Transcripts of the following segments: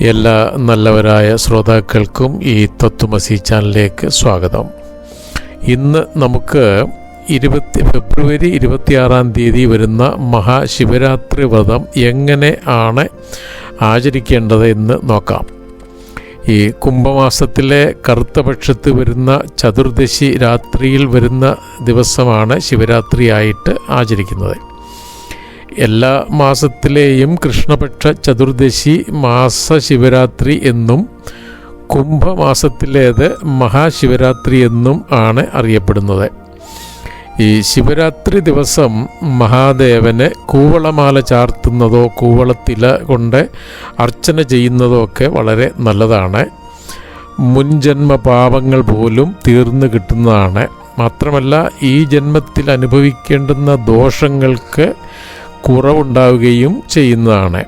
എല്ലാ നല്ലവരായ ശ്രോതാക്കൾക്കും ഈ തത്വമസി ചാനലിലേക്ക് സ്വാഗതം. ഇന്ന് നമുക്ക് ഇരുപത്തി ഫെബ്രുവരി ഇരുപത്തിയാറാം തീയതി വരുന്ന മഹാശിവരാത്രി വ്രതം എങ്ങനെ ആണ് ആചരിക്കേണ്ടത് എന്ന് നോക്കാം. ഈ കുംഭമാസത്തിലെ കറുത്ത പക്ഷത്ത് വരുന്ന ചതുർദശി രാത്രിയിൽ വരുന്ന ദിവസമാണ് ശിവരാത്രിയായിട്ട് ആചരിക്കുന്നത്. എല്ലാ മാസത്തിലെയും കൃഷ്ണപക്ഷ ചതുർദശി മാസ ശിവരാത്രി എന്നും കുംഭമാസത്തിലേത് മഹാശിവരാത്രി എന്നും ആണ് അറിയപ്പെടുന്നത്. ഈ ശിവരാത്രി ദിവസം മഹാദേവന് കൂവളമാല ചാർത്തുന്നതോ കൂവളത്തില കൊണ്ട് അർച്ചന ചെയ്യുന്നതോ ഒക്കെ വളരെ നല്ലതാണ്. മുൻജന്മ പാപങ്ങൾ പോലും തീർന്നു കിട്ടുന്നതാണ്. മാത്രമല്ല ഈ ജന്മത്തിൽ അനുഭവിക്കേണ്ടുന്ന ദോഷങ്ങൾക്ക് കുറവുണ്ടാവുകയും ചെയ്യുന്നതാണ്.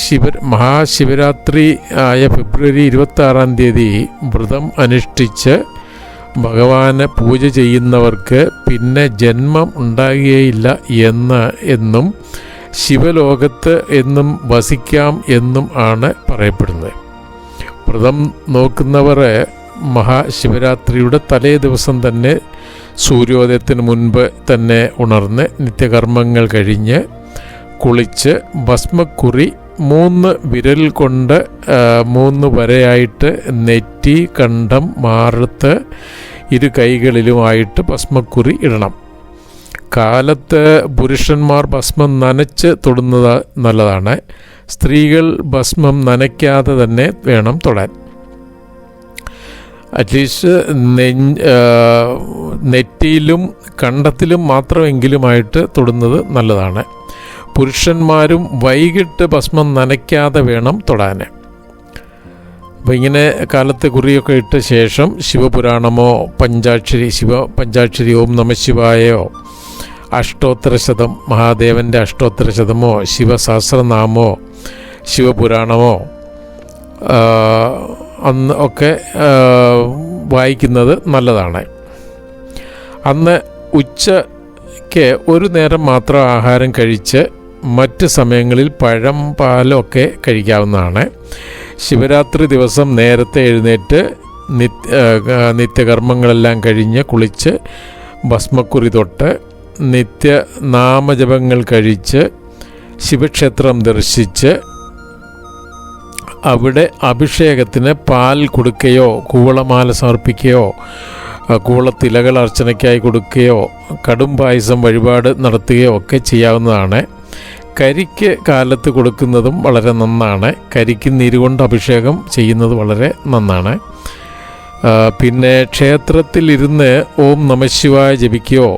ശിവ മഹാശിവരാത്രി ആയ ഫെബ്രുവരി ഇരുപത്തി ആറാം തീയതി വ്രതം അനുഷ്ഠിച്ച് ഭഗവാനെ പൂജ ചെയ്യുന്നവർക്ക് പിന്നെ ജന്മം ഉണ്ടാകുകയില്ല എന്ന് എന്നും ശിവലോകത്ത് എന്നും വസിക്കാം എന്നും ആണ് പറയപ്പെടുന്നത്. വ്രതം നോക്കുന്നവർ മഹാശിവരാത്രിയുടെ തലേ ദിവസം തന്നെ സൂര്യോദയത്തിന് മുൻപ് തന്നെ ഉണർന്ന് നിത്യകർമ്മങ്ങൾ കഴിഞ്ഞ് കുളിച്ച് ഭസ്മക്കുറി മൂന്ന് വിരൽ കൊണ്ട് മൂന്ന് വരയായിട്ട് നെറ്റി കണ്ടം മാറത്ത് ഇരു കൈകളിലുമായിട്ട് ഭസ്മക്കുറി ഇടണം. കാലത്ത് പുരുഷന്മാർ ഭസ്മം നനച്ച് തൊടുന്നത് നല്ലതാണ്. സ്ത്രീകൾ ഭസ്മം നനയ്ക്കാതെ തന്നെ വേണം തൊടാൻ. അറ്റ്ലീസ്റ്റ് നെറ്റിയിലും കണ്ടത്തിലും മാത്രമെങ്കിലുമായിട്ട് തൊടുന്നത് നല്ലതാണ്. പുരുഷന്മാരും വൈകിട്ട് ഭസ്മം നനയ്ക്കാതെ വേണം തൊടാൻ. അപ്പോൾ ഇങ്ങനെ കാലത്ത് കുറിയൊക്കെ ഇട്ട ശേഷം ശിവപുരാണമോ പഞ്ചാക്ഷരി ശിവ പഞ്ചാക്ഷരി ഓം നമ ശിവായോ അഷ്ടോത്തരശതം മഹാദേവന്റെ അഷ്ടോത്തരശതമോ ശിവസഹസ്രനാമോ ശിവപുരാണമോ അന്ന് ഒക്കെ വായിക്കുന്നത് നല്ലതാണ്. അന്ന് ഉച്ചയ്ക്ക് ഒരു നേരം മാത്രം ആഹാരം കഴിച്ച് മറ്റ് സമയങ്ങളിൽ പഴം പാലൊക്കെ കഴിക്കാവുന്നതാണ്. ശിവരാത്രി ദിവസം നേരത്തെ എഴുന്നേറ്റ് നിത്യ നിത്യകർമ്മങ്ങളെല്ലാം കഴിഞ്ഞ് കുളിച്ച് ഭസ്മക്കുറി തൊട്ട് നിത്യ നാമജപങ്ങൾ കഴിച്ച് ശിവക്ഷേത്രം ദർശിച്ച് അവിടെ അഭിഷേകത്തിന് പാൽ കൊടുക്കുകയോ കൂവളമാല സമർപ്പിക്കുകയോ കൂവളത്തിലകൾ അർച്ചനയ്ക്കായി കൊടുക്കുകയോ കടും പായസം വഴിപാട് നടത്തുകയോ ഒക്കെ ചെയ്യാവുന്നതാണ്. കരിക്ക് കാലത്ത് കൊടുക്കുന്നതും വളരെ നന്നാണ്. കരിക്ക് നീരുകൊണ്ട് അഭിഷേകം ചെയ്യുന്നത് വളരെ നന്നാണ്. പിന്നെ ക്ഷേത്രത്തിലിരുന്ന് ഓം നമശിവായ ജപിക്കുകയോ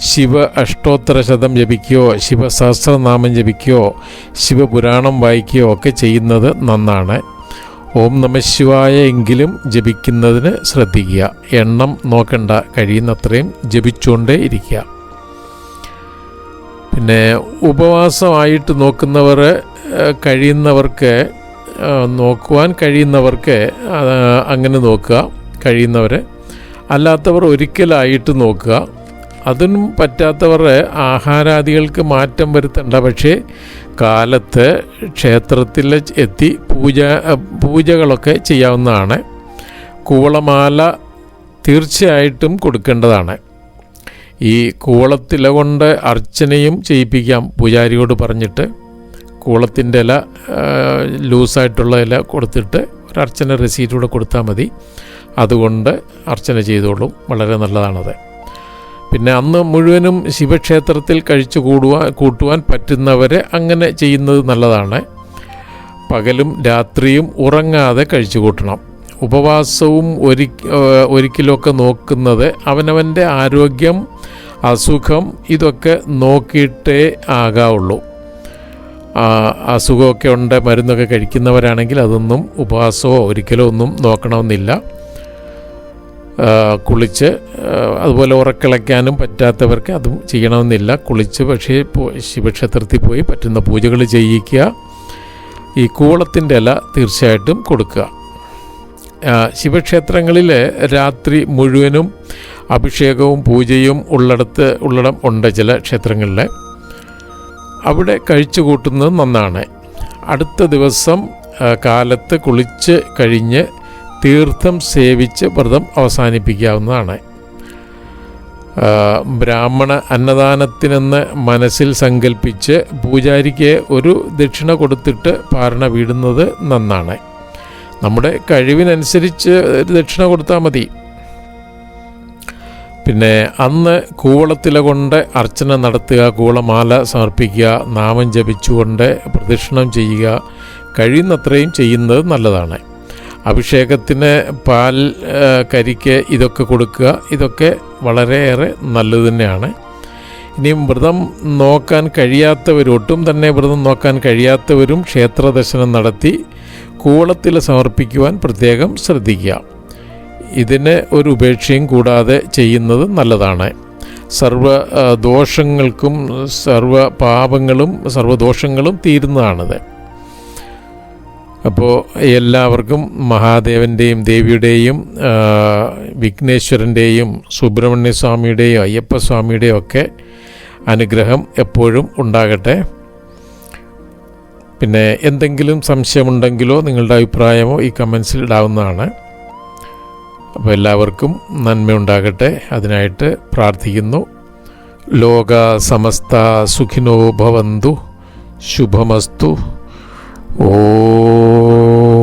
ശിവ അഷ്ടോത്തര ശതം ജപിക്കുകയോ ശിവസഹസ്രനാമം ജപിക്കുകയോ ശിവപുരാണം വായിക്കുകയോ ഒക്കെ ചെയ്യുന്നത് നന്നാണ്. ഓം നമശിവായ എങ്കിലും ജപിക്കുന്നതിന് ശ്രദ്ധിക്കുക. എണ്ണം നോക്കണ്ട കഴിയുന്നത്രയും ജപിച്ചുകൊണ്ടേ ഇരിക്കുക. പിന്നെ ഉപവാസമായിട്ട് നോക്കുന്നവർ കഴിയുന്നവർക്ക് നോക്കുവാൻ കഴിയുന്നവർക്ക് അങ്ങനെ നോക്കുക കഴിയുന്നവർ. അല്ലാത്തവർ ഒരിക്കലായിട്ട് നോക്കുക. അതിനും പറ്റാത്തവരുടെ ആഹാരാദികൾക്ക് മാറ്റം വരുത്തണ്ട. പക്ഷേ കാലത്ത് ക്ഷേത്രത്തിൽ എത്തി പൂജ പൂജകളൊക്കെ ചെയ്യാവുന്നതാണ്. കൂവളമാല തീർച്ചയായിട്ടും കൊടുക്കേണ്ടതാണ്. ഈ കൂവളത്തില കൊണ്ട് അർച്ചനയും ചെയ്യിപ്പിക്കാം പൂജാരിയോട് പറഞ്ഞിട്ട്. കൂളത്തിന്റെ ഇല ലൂസായിട്ടുള്ള ഇല കൊടുത്തിട്ട് ഒരു അർച്ചന റെസീറ്റ് കൂടെ കൊടുത്താൽ മതി. അതുകൊണ്ട് അർച്ചന ചെയ്തോളും. വളരെ നല്ലതാണത്. പിന്നെ അന്ന് മുഴുവനും ശിവക്ഷേത്രത്തിൽ കഴിച്ചു കൂടുവാൻ കൂട്ടുവാൻ പറ്റുന്നവരെ അങ്ങനെ ചെയ്യുന്നത് നല്ലതാണ്. പകലും രാത്രിയും ഉറങ്ങാതെ കഴിച്ചു കൂട്ടണം. ഉപവാസവും ഒരി ഒരിക്കലൊക്കെ നോക്കുന്നത് അവനവന്റെ ആരോഗ്യം അസുഖം ഇതൊക്കെ നോക്കിയിട്ടേ ആകാവുള്ളൂ. അസുഖമൊക്കെ ഉണ്ട് മരുന്നൊക്കെ കഴിക്കുന്നവരാണെങ്കിൽ അതൊന്നും ഉപവാസമോ ഒരിക്കലോ ഒന്നും നോക്കണമെന്നില്ല. കുളിച്ച് അതുപോലെ ഉറക്കിളയ്ക്കാനും പറ്റാത്തവർക്ക് അതും ചെയ്യണമെന്നില്ല. കുളിച്ച് പക്ഷേ ശിവക്ഷേത്രത്തിൽ പോയി പറ്റുന്ന പൂജകൾ ചെയ്യിക്കുക. ഈ കൂളത്തിന്റെ ഇല തീർച്ചയായിട്ടും കൊടുക്കുക. ശിവക്ഷേത്രങ്ങളിൽ രാത്രി മുഴുവനും അഭിഷേകവും പൂജയും ഉള്ളിടത്ത് ഉള്ളിടം ഉണ്ട് ചില ക്ഷേത്രങ്ങളിൽ അവിടെ കഴിച്ചു കൂട്ടുന്നത് നന്നാണ്. അടുത്ത ദിവസം കാലത്ത് കുളിച്ച് കഴിഞ്ഞ് തീർത്ഥം സേവിച്ച് വ്രതം അവസാനിപ്പിക്കാവുന്നതാണ്. ബ്രാഹ്മണ അന്നദാനത്തിനെന്ന് മനസ്സിൽ സങ്കല്പിച്ച് പൂജാരിക്ക് ഒരു ദക്ഷിണ കൊടുത്തിട്ട് പാരണ വീടുന്നത് നന്നാണ്. നമ്മുടെ കഴിവിനനുസരിച്ച് ദക്ഷിണ കൊടുത്താൽ മതി. പിന്നെ അന്ന് കൂവളത്തില കൊണ്ട് അർച്ചന നടത്തുക കൂവളമാല സമർപ്പിക്കുക നാമം ജപിച്ചുകൊണ്ട് പ്രദക്ഷിണം ചെയ്യുക കഴിയുന്നത്രയും ചെയ്യുന്നത് നല്ലതാണ്. അഭിഷേകത്തിന് പാൽ കരിക്ക് ഇതൊക്കെ കൊടുക്കുക. ഇതൊക്കെ വളരെയേറെ നല്ലത് തന്നെയാണ്. ഇനിയും വ്രതം നോക്കാൻ കഴിയാത്തവരൊട്ടും തന്നെ വ്രതം നോക്കാൻ കഴിയാത്തവരും ക്ഷേത്ര ദർശനം നടത്തി കൂളത്തിൽ സമർപ്പിക്കുവാൻ പ്രത്യേകം ശ്രദ്ധിക്കുക. ഇതിന് ഒരു ഉപേക്ഷയും കൂടാതെ ചെയ്യുന്നത് നല്ലതാണ്. സർവ ദോഷങ്ങൾക്കും സർവ പാപങ്ങളും സർവദോഷങ്ങളും തീരുന്നതാണിത്. അപ്പോൾ എല്ലാവർക്കും മഹാദേവന്റെയും ദേവിയുടെയും വിഘ്നേശ്വരന്റെയും സുബ്രഹ്മണ്യ സ്വാമിയുടെയും അയ്യപ്പസ്വാമിയുടെയും ഒക്കെ അനുഗ്രഹം എപ്പോഴും ഉണ്ടാകട്ടെ. പിന്നെ എന്തെങ്കിലും സംശയമുണ്ടെങ്കിലോ നിങ്ങളുടെ അഭിപ്രായമോ ഈ കമൻസിൽ ഇടാവുന്നതാണ്. അപ്പോൾ എല്ലാവർക്കും നന്മയുണ്ടാകട്ടെ അതിനായിട്ട് പ്രാർത്ഥിക്കുന്നു. ലോക സമസ്ത സുഖിനോ ഭവന്തു. ശുഭമസ്തു. ഓ